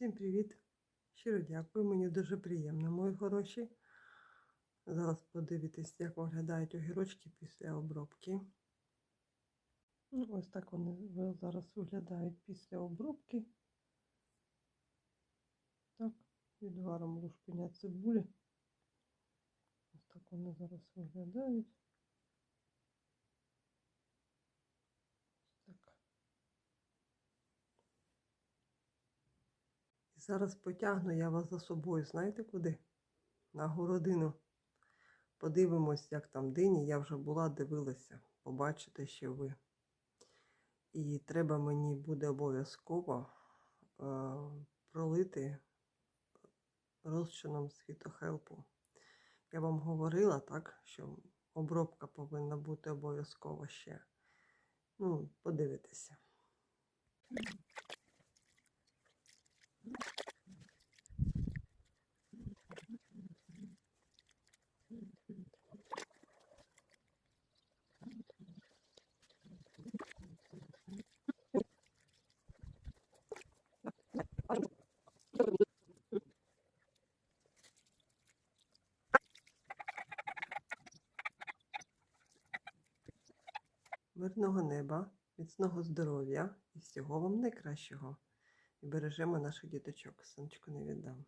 Всім привіт! Щиро дякую, мені дуже приємно, мої хороші. Зараз подивитесь, як виглядають огірочки після обробки. Ну, ось так вони зараз виглядають після обробки. Так, відваром лушпиня цибулі. Ось так вони зараз виглядають. Ось так. І зараз потягну я вас за собою, знаєте куди? На городину. Подивимось, як там дині. Я вже була, дивилася. Побачите ще ви. І треба мені буде обов'язково е, пролити розчином з фітохелпу. Я вам говорила, так, що обробка повинна бути обов'язково ще. Ну, подивитися. Мирного неба, міцного здоров'я і всього вам найкращого. І бережемо наших діточок. Сонечку не віддам.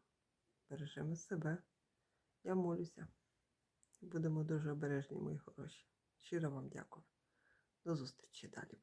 Бережемо себе. Я молюся. Будемо дуже обережні, мої хороші. Щиро вам дякую. До зустрічі далі.